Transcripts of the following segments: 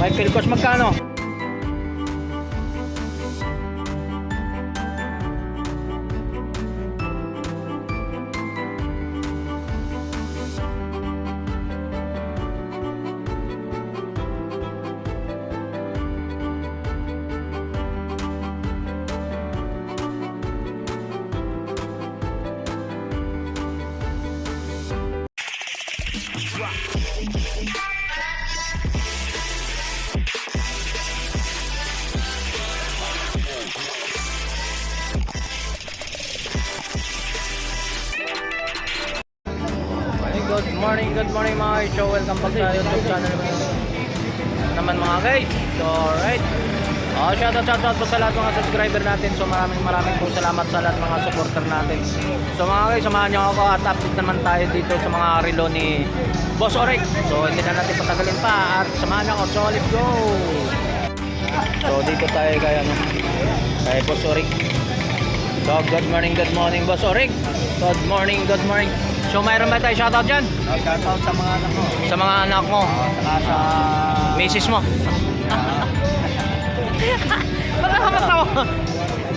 Michael Kors, magkano? Morning, good morning, good morning mga guys. So, welcome back sa YouTube channel mo. Naman mga guys. So, alright. Oh, shoutout, shoutout po sa lahat mga subscriber natin. So, maraming maraming po salamat sa lahat mga supporter natin. So, mga guys, samahan niyo ako at update naman tayo dito sa mga relo ni Boss Orek. So, hindi na natin patagalin pa at samahan niyo ako. So, let's go! So, dito tayo kay ano, kay Boss Orek. So, good morning, good morning, Boss Orek. Good morning, good morning. So, mayroon ba tayo shoutout dyan? Shoutout sa mga anak ko. Sa mga anak mo, Saka sa... misis mo. Ba't nakakatawa?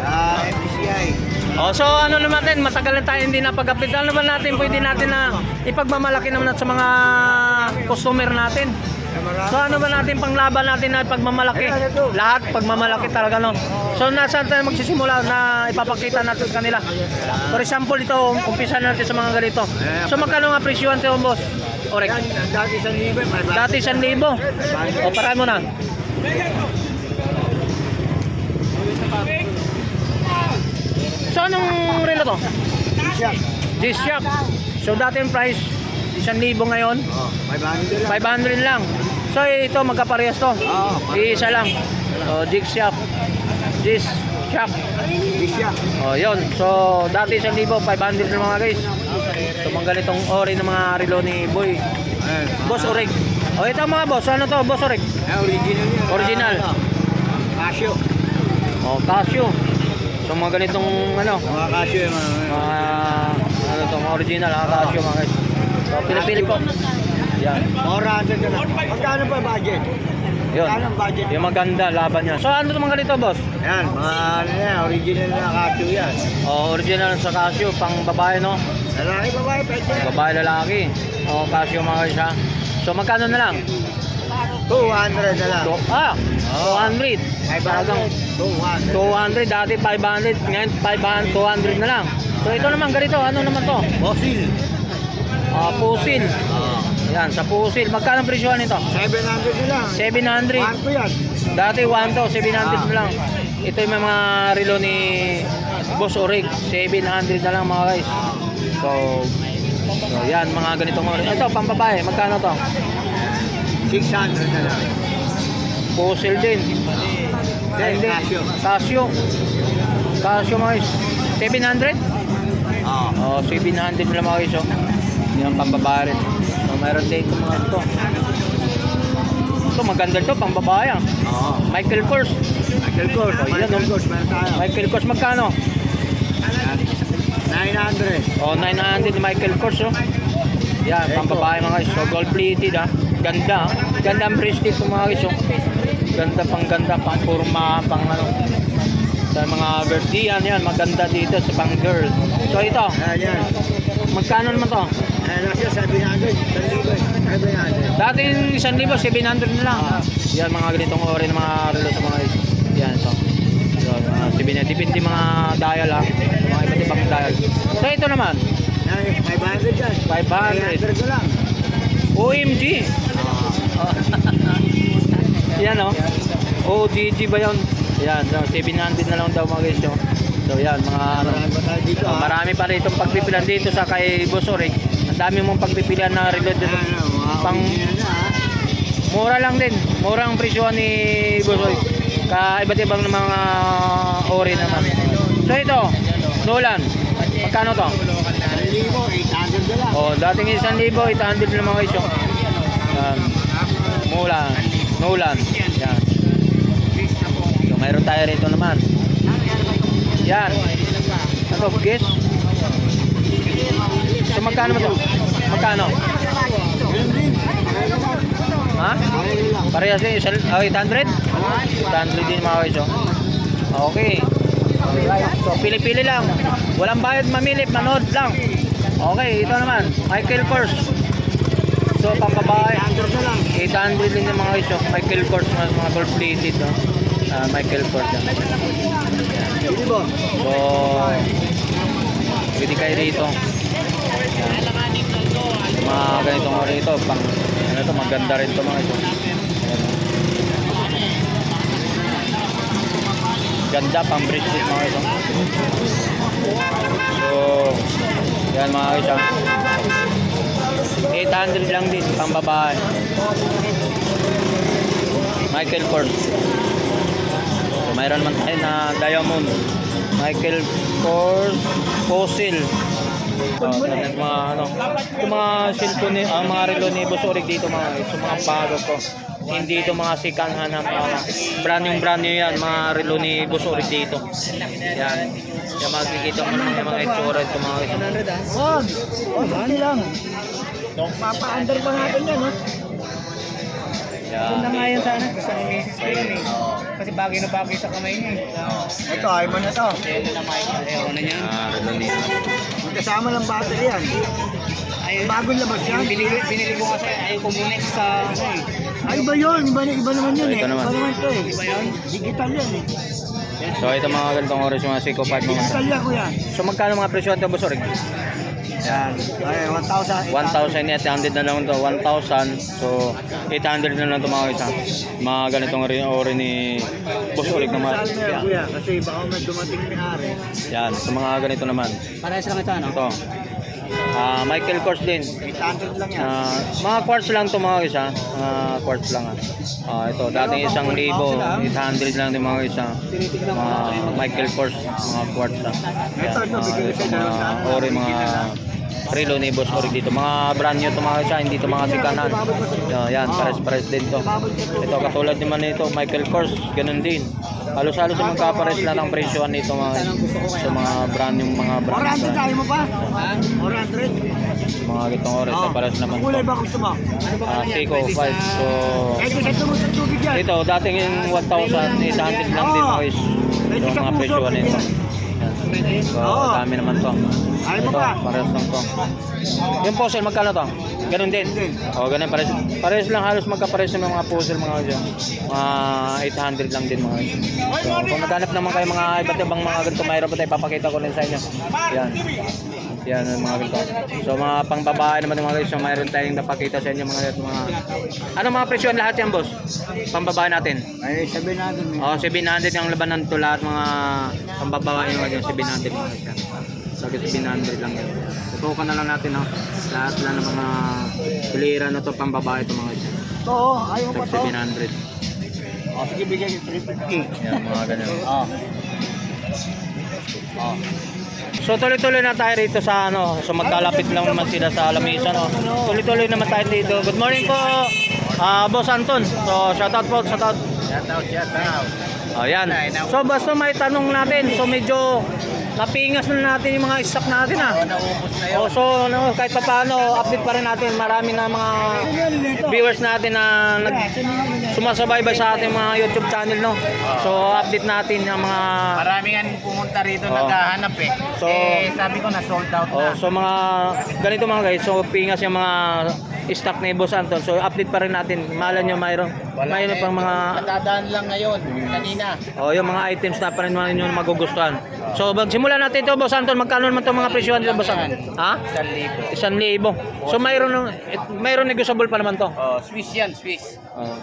Sa MPCI. Oh, so ano naman din, matagal na tayo hindi napag-update. Ano naman natin, pwede natin na ipagmamalaki naman sa mga customer natin. So ano ba natin panglaban natin na pagmamalaki? Lahat pagmamalaki talaga no. So nasaan tayo magsisimula na ipapakita natin sa kanila? For example ito, umpisa natin sa mga ganito. So magkano nga presyohan ito, boss? Orek. Dati sa libre, may bago. Dati 1,000. O para mo na. So anong relo to? G-Shock. So dati yung price 1,000 ngayon, Oh, may bago din 500 lang. So ito magkaparehas to. Oo, Isa lang. So G-Shock. G-Shock. Siya. Oh, yun. So dati 1,000, 500 na mga guys. So mga ganitong ori ng mga relo ni Boy. Ayan. Boss Oreg. Oh, ito mga boss. Ano to, Boss Oreg? Eh, original yan. Original. Ano? Casio. Oh, Casio. So mga ganitong ano, Mga Casio yung mga... mga ano to, mga original ha, Casio mga guys. So pinipili ko. Yan. 400 na lang. Magkano pa budget? Yun. Magkano ang budget? Yung maganda laban niya. So ano to mga ganito, boss? Yan, mga ano yan, original na Casio yan. Oh, original sa Casio, pang babae no? Lalaki, babae, pwede. Babae lalaki. Oh, Casio mga ha. So magkano na lang? 200 na lang. Ah, Oh. 200. Talagang 500. 200 200. dati 500, ngayon 500, 200 na lang. So ito naman ganito, ano naman to? Fossil. Ah, pusil. Oh. Yan, sa pusil. Magkano presyo nito? 700 na lang. 700. One ko yan. Dati 1 to, 700 Ah. na lang. Ito yung mga relo ni Boss Orig. 700 na lang mga guys. So, so yan, mga ganitong oras. Ito, pang babae. Magkano to? 600 na lang. Pusil din. Hindi. Casio. Casio. Casio mga guys. 700? Oo. Oh, 700 na lang mga guys. Oh. Yan, pang babae rin. Mayroon din ito mga ito. Ito, maganda to, pang babae. ah. Oo. Michael Kors. Michael Kors. Oh, yan, Michael oh. Kors, meron tayo. Michael Kors, magkano? Yan. 900. Oh, 900 ni Michael Kors, oh. Yan, pang babae mga guys. So, gold plated, ah. Ganda, ah. Ganda ang bracelet ko mga guys, oh. Ganda pang ganda, pang forma, pang ano. Sa mga di yan, yan. Maganda dito sa pang girl. So, ito. Yan, yan. Magkano naman to? Yan, nasa 700. 700. Dating 1,000, 700 na lang. Yan, mga ganitong ori ng mga relo sa mga. Yan, ito. Yan, mga 700. Depende mga dial, ah. Mga iba't ibang dial. So, ito naman. Yan, 500 yan. 500. 300 ko lang. OMG. Oo. Yan oh. OGG ba yun? Yan, so 700 na lang daw mga guys. oh. So yan, mga ano. Marami pa tayo dito. Oh, ah. marami pa rito pagpipilian dito sa kay Bosorik. Ang dami mong pagpipilian na relo dito. Mga Pang ah. mura lang din. Murang presyo ni Bosorik. Ka iba't ibang ng mga ori naman. So ito, Nolan. Magkano to? 1,000, 800 na lang. Oh, dating 1,000, 800 na mga oh. Yan. Mula, Nolan. Yan. So, mayroon tayo rito naman. Yan. Ano, guess? Magkano ba ito? Magkano? Ha? Parehas din, ah, 800? 800 din mga guys, oh. Okay. So, pili-pili lang. Walang bayad mamili, manood lang. Okay, ito naman. Michael Kors. So, pangkabahay. 800 na lang. 800 din yung mga guys, oh. Michael Kors, mga, mga gold plated, no? Ah, Michael Kors. ba? So, pwede kayo dito. Mga ganitong ori ito, pang, ano to, maganda rin to mga ito. Ganda, pang bracelet mga ito. So, yan mga isa. 800 lang din, pang babae. Michael Kors. Mayroon naman tayo na diamond. Michael Kors Fossil. Yan yung mga ano, yung mga cellphone ni, ang mga relo ni Boss Orig dito mga so, mga bago ko. Hindi ito mga sikanhan na mga brand new brand new yan, mga relo ni Boss Orig dito. Yan. Yung makikita mo naman yung mga itsura ito mga ito. Wag! Wag, hindi lang. Papa-under pa natin yan, no? Yan. yan sana, gusto ni Mrs. ko yun eh. Kasi bagay na bagay sa kamay niya eh. Ito, ayaw mo na to. Ayaw na niyan. Ah, relo ni Magkasama ng battery yan. Ayun, Bagong labas yan. yung binili, binili ko kasi ayaw ko muna sa ano eh. Ay, iba yun. Iba, iba naman yun eh. ito naman. Iba naman to eh. Iba yun? Digital yan eh. So ito mga ganitong oras yung mga Seiko 5 mga Digital yan, kuya. So magkano mga presyo ito Boss Orig? Yan. Ay, 1,000. 1,800 na lang to 1,000 so 800 na lang to mga isa mga ganitong rin ori ni Boss meron, yan, kuya? Kasi baka may dumating ni Ari. yan so mga ganito naman Parehas lang ito ano? ito Ah, Michael Kors din 800 lang yan. Ah, mga quartz lang to mga isa mga quartz lang ah. Ah, ito dating isang libo 800 lang din mga isa mga Michael Kors mga quartz ah. yan, mga, ito, mga ori mga relo ni Boss Orig dito mga brand new to mga isa hindi to mga sikanan yan, yan pares pares din to ito katulad naman nito Michael Kors ganun din halos-halos yung magkapares lang ng presyoan nito mga sa mga brand yung mga brand 400 brand. tayo mo pa? 400? mga gitong oras Oh. na pares naman Kulay ba gusto mo? Ah, Seiko 5 so. Ito, dating yung 1,800 lang din guys. Ito mga presyo nito. So, Oo. dami naman to. Ayaw mo Ito, pa? parehas lang to. Yung puzzle, magkano to? Ganun din. Din. O, ganun, parehas, parehas lang, halos magkaparehas ng mga puzzle mga guys. Mga 800 lang din mga guys. So, kung naghanap naman kayo mga iba't ibang mga ganito, mayroon pa tayo, papakita ko rin sa inyo. Yan. Yan ang mga ganito. So, mga pangbabae naman yung mga guys, so mayroon tayong napakita sa inyo mga mga Ano mga presyon lahat yan, boss? Pambabae natin. Ay, sabihin natin. eh. Oh, 700 yung labanan to lahat mga pambabae yung yung 700 mga siya. So, 700 lang yan. Tutukan na lang natin no? lahat lang ng mga pilira na to pambabae to mga siya. Ito, oh, ayaw mo pa to. 700. Oh, sige, bigyan yung 350. Yan, mga ganun. Oh. Oh. So tuloy-tuloy na tayo rito sa ano, so magkalapit lang naman sila sa Lamisa no. Tuloy-tuloy naman tayo dito. Good morning po. ah Boss Anton. So shoutout po, shoutout. Shout out, shout out. Oh, yan. So basta may tanong natin. So medyo napingas na natin yung mga stock natin ah. Naubos na Oh, so ano, kahit pa paano, update pa rin natin. Marami na mga viewers natin na nag sumasabaybay sa ating mga YouTube channel no. So update natin ang mga Marami nga pumunta rito Oh. naghahanap eh. So- eh, sabi ko na sold out Oh, na. so mga ganito mga guys, so pingas yung mga stock ni Boss Anton. So update pa rin natin. Malan nyo mayroon. Mayroon pang mga Natadaan lang ngayon, kanina. oh, yung mga items na pa rin yung magugustuhan. So magsimula natin ito Boss Anton. Magkano naman itong mga presyo dito Boss Anton? Ha? Isang libo. Isang libo. So mayroon mayroon negotiable pa naman to. Oh, Swiss yan, Swiss. Oh.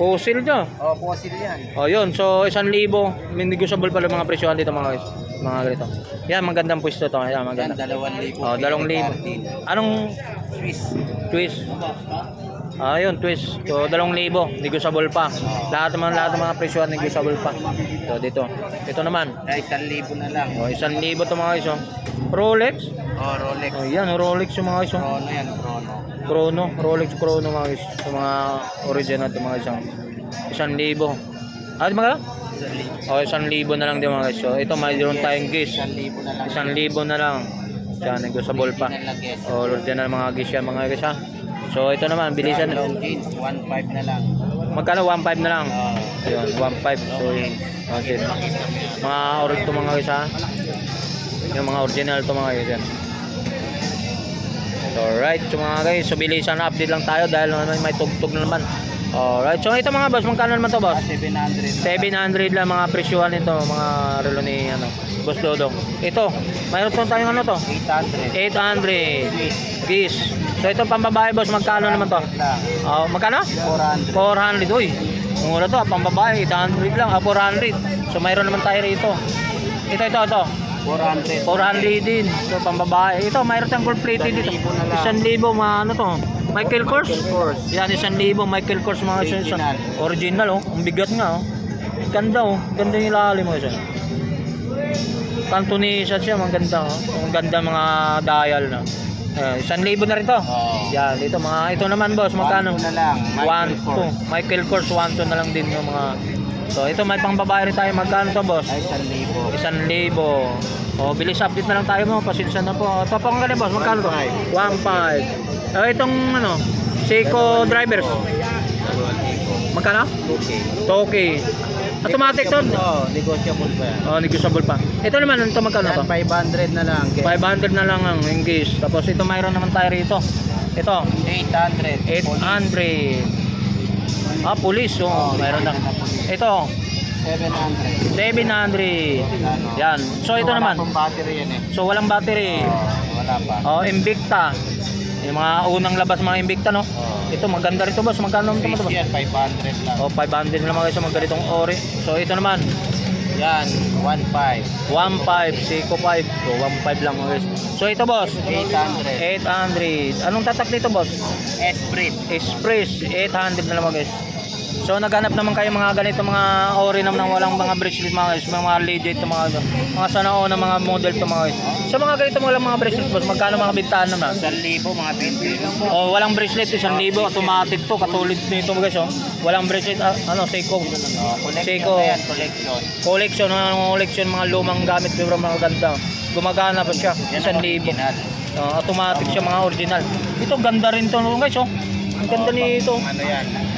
Fossil nyo. Oh, fossil yan. Oh, yun. So, isang libo. May negotiable pala mga presyohan dito mga guys. Mga ganito. Yan, magandang pwesto to. Yan, Yan, maganda. dalawang libo. Oh, dalawang libo. Anong Swiss. twist? Ah, yun, twist. So, dalawang libo. Negotiable pa. Lahat naman, lahat ng mga presyohan, negotiable pa. So, dito. Ito naman. Ay, isang libo na lang. Oh, isang libo to mga guys. Oh. Rolex. Oh, Rolex. Oh, yan, Rolex yung mga guys. Oh. Chrono yan, Chrono. Chrono, Rolex Chrono mga guys. Sa mga original to mga isang isang libo. Ah, di ba? Isang libo. O, isang libo na lang din mga guys. So, ito mayroon tayong gis. Isang libo na lang. Isang libo na lang. Yan, negotiable pa. Original na guess. O, original mga gis yan mga guys ha. So, ito naman, bilisan. Long jeans, 1.5 na lang. Magkano? 1.5 na lang. Oo. Ayun, 1.5. So, yun. Okay. Mga orig to mga ha. Yung mga original to mga. So, alright. So mga guys, so bilisan na update lang tayo dahil naman may tugtog na naman. Alright. So ito mga boss, magkano naman to boss? 700. 700 lang mga presyuhan nito, mga relo ni ano, Boss Dodong. Ito, mayroon tayong ano to? 800. 800. Swiss. So ito pambabae boss, magkano naman to? Oh, magkano? 400. 400. Uy, mura to, ah, pambabae, 800 lang, ah, 400. So mayroon naman tayo rito. Ito, ito, ito. 400. 400 din. So pambabae. Ito, mayroon tayong gold plated dito. 1,000 na lang. 1,000 mga ano to? Michael Kors? Michael Kors. Yan, 1,000 Michael Kors mga. Original. Original oh. Ang bigat nga oh. Ganda oh. Ganda yung ilalim mo isa. Cantonese siya, ang ganda oh. Ang ganda mga dial na. Eh, 1,000 na rin to. Oo. Yan, dito mga ito naman boss, magkano? 1,2 na lang. Michael 1 Kors. 2. Michael Kors 1 2 na lang din yung mga So ito may pang babae rin tayo. Magkano to boss? Ay, 1,000. Isang libo. O, bilis update na lang tayo mo. Pasensya na po. Ito po ang boss. Magkano to? 1.5. 1.5. O, itong ano, Seiko drivers. Magkano? Okay. 2K. Automatic to. Oo, negotiable pa yan. O, negotiable pa. Ito naman, ito magkano to? Yan, 500 na lang. 500 na lang ang engage. Tapos ito mayroon naman tayo rito. Ito, 800. 800. Ah, police. Oh, mayroon na. Ito, 700. 700. Yan. So ito Wala naman. pong battery yan eh. So walang battery. Oo, wala pa. Oh, Invicta. Yung mga unang labas mga Invicta, no? Oo. Ito, maganda rito, boss. Magkano naman ito, boss? yan, 500 lang. Oh, 500 na mga guys, mga ganitong ori. So, ito naman, Yan, 1.5. 1.5, Seiko 5. So, 1.5 lang mga guys. So, ito, boss. 800. 800. Anong tatak nito, boss? Express, 800 na lang mga guys. So, naghanap naman kayo mga ganito, mga ori naman ng walang mga bracelet mga guys. Mga, mga legit to mga, mga sanao na mga model to mga guys. So, mga ganito walang mga bracelet, boss. Magkano mga bintahan naman? 1,000, mga 20 lang po. Oh, walang bracelet, 1,000 automatic to, katulad nito guys, oh. Walang bracelet, ah, ano, Seiko. Oh, Seiko. yan, collection. Collection, ano, collection, mga lumang gamit, pero mga ganda. Gumagana pa siya, Yan 1,000. ang original. Oh, automatic siya, mga original. Ito, ganda rin to, guys, oh. Ang ganda Oh, nito. Ano yan?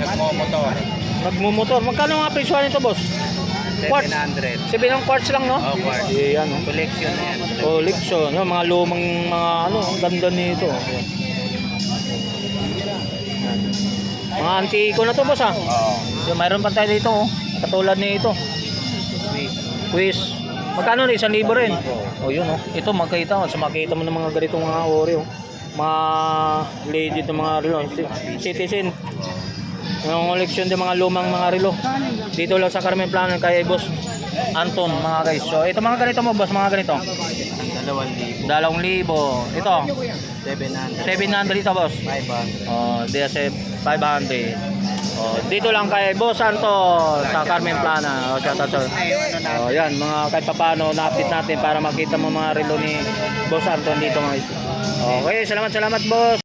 Nagmomotor. Nagmumotor. Magkano mga presyo nito, boss? Quartz. 700. Sabi ng quartz lang, no? Oh, quartz. Eh, ano. Collection na yan. Collection, no? mga lumang mga ano, ang ganda nito. Mga antiko na to, boss, ah. Oo. So, mayroon pa tayo dito, oh. Katulad nito. Swiss. Quiz. Magkano na? Isang libo rin. O yun, oh. Ito, magkita. So, makita mo ng mga ganitong mga ori, oh. Mga legit ng mga. Si- Citizen. Yung collection din mga lumang mga relo. Dito lang sa Carmen Plano kay Boss Anton, mga guys. So, ito mga ganito mo, boss, mga ganito. 2,000. Dalawang libo. Ito, 700. 700 ito, boss. 500. Oh, DSF 500. Oh, dito lang kay Boss Santo sa Carmen Plana. Oh, shout out. Oh, yan mga kahit papaano na-update natin para makita mo mga relo ni Boss Anton dito mga guys. Okay, salamat salamat boss.